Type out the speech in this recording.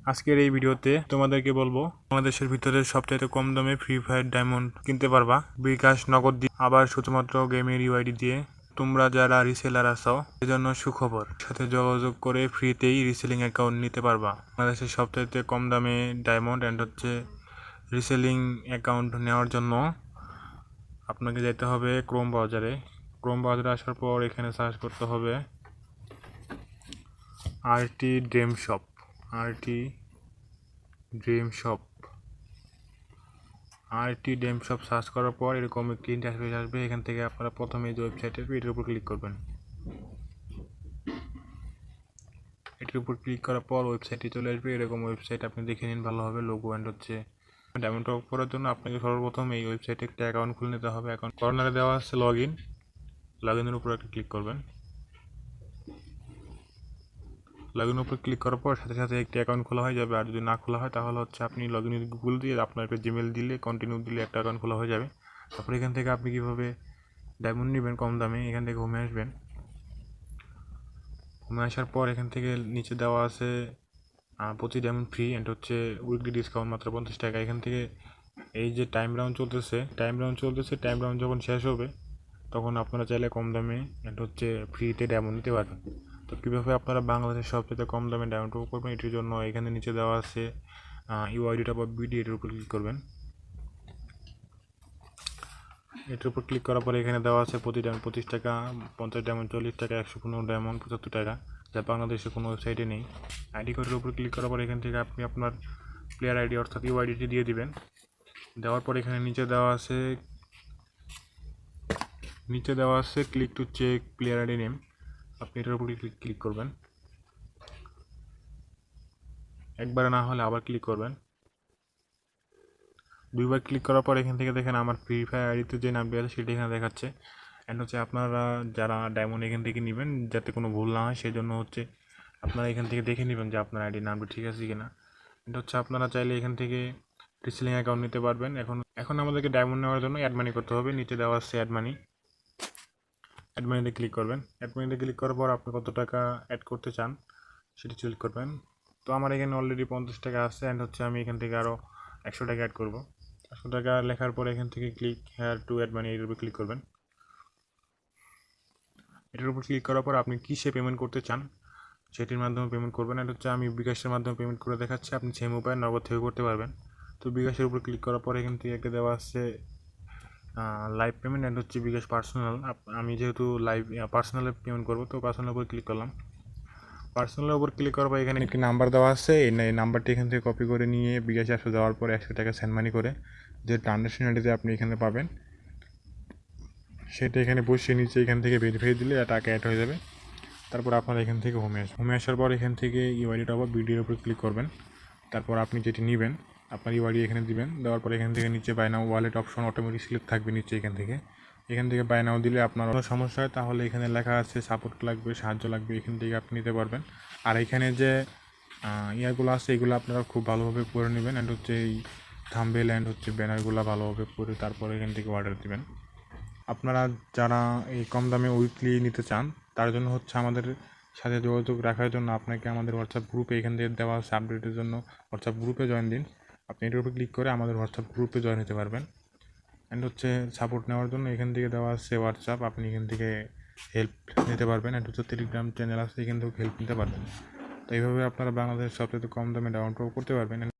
আজকের এই ভিডিওতে তোমাদেরকে বলব বাংলাদেশের ভিতরে সবচাইতে কম দামে ফ্রি ফায়ার ডায়মন্ড কিনতে পারবা। বিকাশ, নগদ দিয়ে আবার শুধুমাত্র গেমের ইউআইডি দিয়ে তোমরা যারা রিসেলার আছো সেজন্য সুখবর। সাথে যোগাযোগ করে ফ্রিতেই রিসেলিং অ্যাকাউন্ট নিতে পারবা। বাংলাদেশের সবচাইতে কম দামে ডায়মন্ড অ্যান্ড হচ্ছে রিসেলিং অ্যাকাউন্ট নেওয়ার জন্য আপনাকে যেতে হবে ক্রোম ব্রাউজারে ক্রোম ব্রাউজারে আসার পর এখানে সার্চ করতে হবে RT dream shop RT dream shop. RT dream shop search করার পর এরকম একটি ইন্টারফেস আসবে। এখান থেকে আপনারা প্রথমে যে ওয়েবসাইটের এটার উপর ক্লিক করবেন। এটির উপর ক্লিক করার পর ওয়েবসাইটে চলে আসবে। এরকম ওয়েবসাইট আপনি দেখে নিন, ভালোভাবে লোগো অ্যান্ড হচ্ছে ডায়মন্ড টপ করার জন্য আপনাকে সর্বপ্রথম এই ওয়েবসাইটে একটা অ্যাকাউন্ট খুলে নিতে হবে। অ্যাকাউন্ট কর্নারে দেওয়া আছে লগ ইন লগ ইনের উপর একটা ক্লিক করবেন। লগ ইনের উপর ক্লিক করার পর সাথে সাথে একটি অ্যাকাউন্ট খোলা হয়ে যাবে। আর যদি না খোলা হয়, তাহলে হচ্ছে আপনি লগ ইন গুগল দিয়ে আপনার একটা জিমেল দিলে কন্টিনিউ দিলে একটা অ্যাকাউন্ট খোলা হয়ে যাবে। তারপর এখান থেকে আপনি কীভাবে ডায়মন্ড নেবেন কম দামে, এখান থেকে হোমে আসবেন। হোমে আসার পর এখান থেকে নিচে দেওয়া আছে প্রতি ডায়মন্ড ফ্রি অ্যান্ড হচ্ছে উইকলি ডিসকাউন্ট মাত্র পঞ্চাশ টাকা। এখান থেকে এই যে টাইম রাউন্ড চলতেছে টাইম রাউন্ড চলতেছে টাইম রাউন্ড যখন শেষ হবে, তখন আপনারা চাইলে কম দামে অ্যান্ড হচ্ছে ফ্রিতে ডায়মন্ড নিতে পারবেন। তো কীভাবে আপনারা বাংলাদেশের সবচেয়ে কম দামে উপভোগ করবেন, এটির জন্য এখানে নিচে দেওয়া আছে ইউআইডিটা বা বিডি এটার উপর ক্লিক করবেন। এটার উপর ক্লিক করার পরে এখানে দেওয়া আছে প্রতি ডায়মন্ড পঁচিশ টাকা, পঞ্চাশ ডায়মন্ড চল্লিশ টাকা, একশো পনেরো ডায়মন্ড পঁচাত্তর টাকা, যা বাংলাদেশে কোনো ওয়েবসাইটে নেই। আইডি কোডের উপর ক্লিক করার পর এখান থেকে আপনি আপনার প্লেয়ার আইডি অর্থাৎ ইউআইডিটি দিয়ে দিবেন। দেওয়ার পর এখানে নিচে দেওয়া আছে, নিচে দেওয়া আছে click to check player ID name আপনি এটার উপর ক্লিক ক্লিক করবেন। একবারে না হলে আবার ক্লিক করবেন। দুইবার ক্লিক করার পর এখান থেকে দেখেন আমার ফ্রি ফায়ার আইডিতে যে নামটি আছে সেটি এখানে দেখাচ্ছে। অ্যান্ড হচ্ছে আপনারা যারা ডায়মন্ড এখান থেকে নেবেন, যাতে কোনো ভুল না হয় সেই জন্য হচ্ছে আপনারা এখান থেকে দেখে নেবেন যে আপনার আইডির নামটি ঠিক আছে কিনা। এটা হচ্ছে আপনারা চাইলে এখান থেকে রিসেলিং অ্যাকাউন্ট নিতে পারবেন। এখন এখন আমাদেরকে ডায়মন্ড নেওয়ার জন্য অ্যাড মানি করতে হবে। নিচে দেওয়া আছে অ্যাড মানি অ্যাড মানিতে ক্লিক করবেন। অ্যাড মানিতে ক্লিক করার পর আপনি কত টাকা অ্যাড করতে চান সেটি চুজ করবেন। তো আমার এখানে অলরেডি পঞ্চাশ টাকা আছে অ্যান্ড হচ্ছে আমি এখান থেকে আরও একশো টাকা অ্যাড করব। একশো টাকা লেখার পর এখান থেকে click here to add money এর উপর ক্লিক করবেন। এটার উপর ক্লিক করার পর আপনি কিসে পেমেন্ট করতে চান সেটির মাধ্যমে পেমেন্ট করবেন। এটা হচ্ছে আমি বিকাশের মাধ্যমে পেমেন্ট করে দেখাচ্ছি, আপনি সেম উপায় নগদ থেকে করতে পারবেন। তো বিকাশের উপর ক্লিক করার পর এখান থেকে একটা দেওয়া আছে লাইভ পেমেন্ট অ্যান্ড হচ্ছে বিকাশ পার্সোনাল আমি যেহেতু লাইভ পার্সোনালে পেমেন্ট করব, তো পার্সোনাল উপর ক্লিক করলাম। পার্সোনালের উপর ক্লিক করার পর এখানে একটি নাম্বার দেওয়া আছে, এই নাম্বারটি এখান থেকে কপি করে নিয়ে বিকাশে আসলে দেওয়ার পর একশো টাকা সেন্ড মানি করে যে ট্রানজাকশন আইডিতে আপনি এখানে পাবেন, সেটা এখানে বসিয়ে নিচে এখান থেকে ভেরিফাই দিলে টাকা অ্যাড হয়ে যাবে। তারপর আপনারা এখান থেকে হোমে আসবেন হোমে আসার পর এখান থেকে ইউআইডিটা আবার বিডির উপর ক্লিক করবেন। তারপর আপনি যেটি নেবেন আপনার ইউআইডি এখানে দিবেন, দেওয়ার পরে এখান থেকে নিচে buy now wallet option automatic select থাকবে নিচে এখান থেকে। এখান থেকে বাই নাও দিলে আপনার কোনো সমস্যা হয়, তাহলে এখানে লেখা আছে সাপোর্ট লাগবে, সাহায্য লাগবে, এখান থেকে আপনি নিতে পারবেন। আর এখানে যে ইয়াগুলো আছে, এগুলো আপনারা খুব ভালোভাবে করে নেবেন অ্যান্ড হচ্ছে এই থাম্বেল অ্যান্ড হচ্ছে ব্যানারগুলো ভালোভাবে করে তারপরে এখান থেকে অর্ডার দেবেন। আপনারা যারা এই কম দামে উইকলি নিতে চান, তার জন্য হচ্ছে আমাদের সাথে যোগাযোগ রাখার জন্য আপনাকে আমাদের হোয়াটসঅ্যাপ গ্রুপে এখান থেকে দেওয়া আছে আপডেটের জন্য হোয়াটসঅ্যাপ গ্রুপে জয়েন দিন। আপনি এটার উপরে ক্লিক করে আমাদের হোয়াটসঅ্যাপ গ্রুপে জয়েন হতে পারবেন। অ্যান্ড হচ্ছে সাপোর্ট নেওয়ার জন্য এখান থেকে দেওয়া আছে হোয়াটসঅ্যাপ আপনি এখান থেকে হেল্প নিতে পারবেন। অ্যান্ড হচ্ছে টেলিগ্রাম চ্যানেল আছে, এখান থেকে হেল্প নিতে পারবেন। তো এইভাবে আপনারা বাংলাদেশের সবচেয়ে কম দামে ডাউনলোড করতে পারবেন।